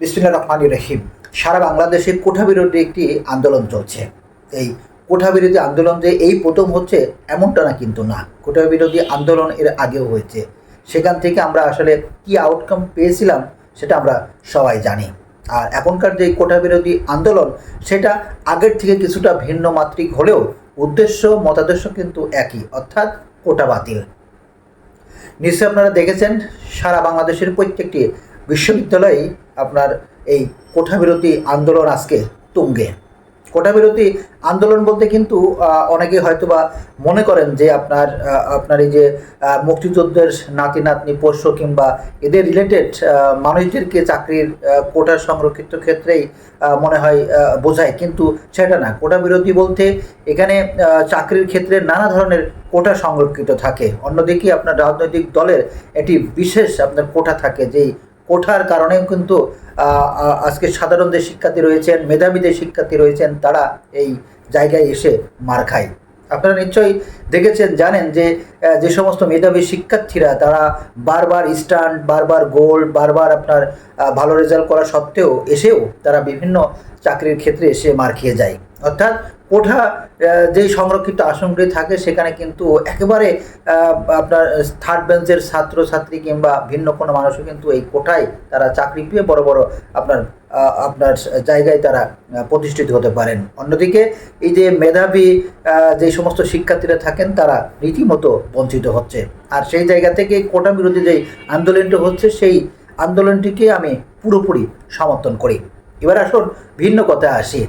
বিসমুল্লাহ রহমান রহিম। সারা বাংলাদেশে কোঠা বিরোধী একটি আন্দোলন চলছে। এই কোঠা বিরোধী আন্দোলন যে এই প্রথম হচ্ছে, এমনটা না কিন্তু না। কোঠা বিরোধী আন্দোলন এর আগেও হয়েছে। সেখান থেকে আমরা আসলে কি আউটকাম পেয়েছিলাম, সেটা আমরা সবাই জানি। আর এখনকার যে কোঠা বিরোধী আন্দোলন, সেটা আগের থেকে কিছুটা ভিন্ন মাত্রিক হলেও উদ্দেশ্য, মতাদর্শ কিন্তু একই, অর্থাৎ কোটা বাতিল। নিশ্চয়ই আপনারা দেখেছেন, সারা বাংলাদেশের প্রত্যেকটি বিশ্ববিদ্যালয়েই আপনার এই কোঠা বিরোধী আন্দোলন আজকে তুঙ্গে। কোঠা বিরোধী আন্দোলন বলতে কিন্তু অনেকে হয়তো বা মনে করেন যে আপনার আপনার এই যে মুক্তিযুদ্ধের নাতি নাতনি, পোষ্য কিংবা এদের রিলেটেড মানুষদেরকে চাকরির কোটা সংরক্ষিত ক্ষেত্রেই মনে হয় বোঝায়। কিন্তু সেটা না। কোটা বিরতি বলতে এখানে চাকরির ক্ষেত্রে নানা ধরনের কোটা সংরক্ষিত থাকে। অন্যদিকে আপনার রাজনৈতিক দলের একটি বিশেষ আপনার কোটা থাকে, যেই কোঠার কারণেও কিন্তু আজকে সাধারণ যে শিক্ষার্থী রয়েছেন, মেধাবী যে শিক্ষার্থী রয়েছেন, তারা এই জায়গায় এসে মার খায়। আপনারা নিশ্চয়ই দেখেছেন, জানেন যে যে সমস্ত মেধাবী শিক্ষার্থীরা, তারা বারবার স্টান্ট, বারবার গোল্ড বারবার আপনার ভালো রেজাল্ট করা সত্ত্বেও এসেও তারা বিভিন্ন চাকরির ক্ষেত্রে এসে মার খেয়ে যায়। অর্থাৎ কোঠা যেই সংরক্ষিত আসনগুলি থাকে, সেখানে কিন্তু একেবারে আপনার থার্ড বেঞ্চের ছাত্রছাত্রী কিংবা ভিন্ন কোনো মানুষও কিন্তু এই কোঠায় তারা চাকরি পেয়ে বড় বড় আপনার আপনার জায়গায় তারা প্রতিষ্ঠিত হতে পারেন। অন্যদিকে এই যে মেধাবী যে সমস্ত শিক্ষার্থীরা থাকেন, তারা রীতিমতো বঞ্চিত হচ্ছে। আর সেই জায়গা থেকে কোটা বিরোধী যেই আন্দোলনটি হচ্ছে, সেই আন্দোলনটিকে আমি পুরোপুরি সমর্থন করি। এবার আসুন ভিন্ন কথা আসি।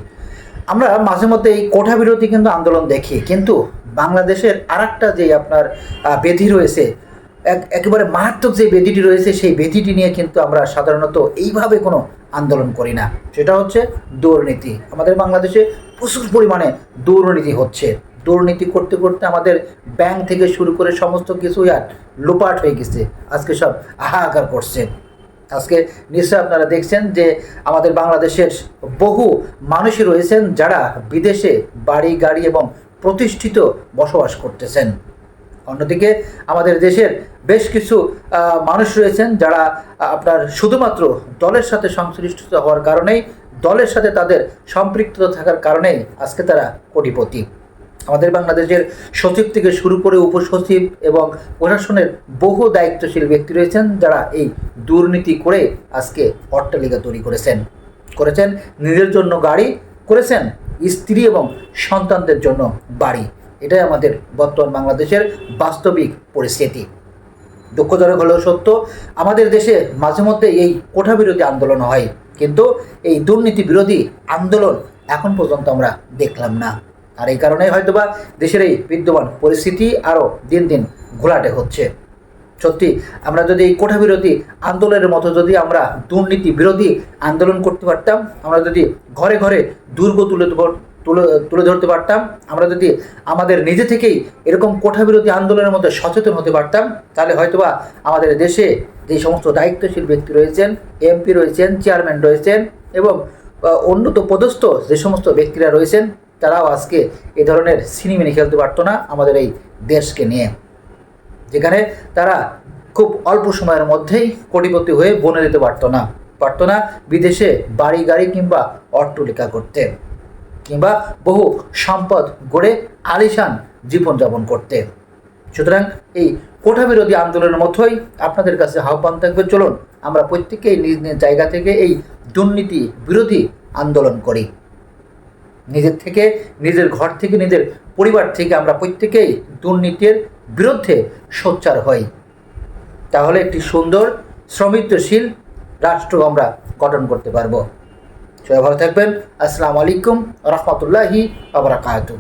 আমরা মাঝে মধ্যে এই কোঠা বিরোধী কিন্তু আন্দোলন দেখি, কিন্তু বাংলাদেশের আর একটা যে আপনার বেধি রয়েছে, এক, একেবারে মারাত্মক যে বেদিটি রয়েছে, সেই বেদিটি নিয়ে কিন্তু আমরা সাধারণত এইভাবে কোনো আন্দোলন করি না। সেটা হচ্ছে দুর্নীতি। আমাদের বাংলাদেশে প্রচুর পরিমাণে দুর্নীতি হচ্ছে। দুর্নীতি করতে করতে আমাদের ব্যাংক থেকে শুরু করে সমস্ত কিছুই আর লোপাট হয়ে গেছে। আজকে সব হাহাকার করছে। আজকে নিশ্চয় আপনারা দেখছেন যে আমাদের বাংলাদেশের বহু মানুষই রয়েছেন যারা বিদেশে বাড়ি, গাড়ি এবং প্রতিষ্ঠিত বসবাস করতেছেন। অন্যদিকে আমাদের দেশের বেশ কিছু মানুষ রয়েছেন যারা আপনার শুধুমাত্র দলের সাথে সংশ্লিষ্ট হওয়ার কারণেই, দলের সাথে তাদের সম্পৃক্ততা থাকার কারণেই আজকে তারা কোটিপতি। আমাদের বাংলাদেশের সচিব থেকে শুরু করে উপসচিব এবং প্রশাসনের বহু দায়িত্বশীল ব্যক্তি রয়েছেন যারা এই দুর্নীতি করে আজকে অট্টালিকা তৈরি করেছেন। করেছেন নিজের জন্য গাড়ি, করেছেন স্ত্রী এবং সন্তানদের জন্য বাড়ি। এটাই আমাদের বর্তমান বাংলাদেশের বাস্তবিক পরিস্থিতি। দুঃখজনক হলেও সত্য, আমাদের দেশে মাঝে মধ্যে এই কোঠা বিরোধী আন্দোলন হয়। কিন্তু এই দুর্নীতি বিরোধী আন্দোলন এখন পর্যন্ত আমরা দেখলাম না। আর এই কারণে হয়তোবা দেশের এই বিদ্যমান পরিস্থিতি আরও দিন দিন ঘোলাটে হচ্ছে। সত্যি, আমরা যদি এই কোঠা বিরোধী আন্দোলনের মতো যদি আমরা দুর্নীতি বিরোধী আন্দোলন করতে পারতাম, আমরা যদি ঘরে ঘরে দুর্গ তুলে তুলে তুলে ধরতে পারতাম, আমরা যদি আমাদের নিজে থেকেই এরকম কোঠা বিরোধী আন্দোলনের মধ্যে সচেতন হতে পারতাম, তাহলে হয়তোবা আমাদের দেশে যে সমস্ত দায়িত্বশীল ব্যক্তি রয়েছেন, এমপি রয়েছেন, চেয়ারম্যান রয়েছেন এবং উন্নত পদস্থ যে সমস্ত ব্যক্তিরা রয়েছেন তারাও আজকে এ ধরনের সিনেমিনি খেলতে পারতো না আমাদের এই দেশকে নিয়ে। যেখানে তারা খুব অল্প সময়ের মধ্যেই কোটিপতি হয়ে বনে দিতে পারতো না পারতো না বিদেশে বাড়ি গাড়ি কিংবা অট্টলিকা করতে, কিংবা বহু সম্পদ গড়ে আলিশান জীবনযাপন করতে। সুতরাং এই কোঠা বিরোধী আন্দোলনের মতোই আপনাদের কাছে আহ্বান থাকবে, চলুন আমরা প্রত্যেকেই নিজ নিজ জায়গা থেকে এই দুর্নীতি বিরোধী আন্দোলন করি। নিজের থেকে, নিজের ঘর থেকে, নিজের পরিবার থেকে আমরা প্রত্যেকেই দুর্নীতির বিরুদ্ধে সোচ্চার হই। তাহলে একটি সুন্দর শ্রমিত্বশীল রাষ্ট্র আমরা গঠন করতে পারব। সবাই ভালো থাকবেন। আসসালামু আলাইকুম রহমতুল্লাহি আবরাকাতু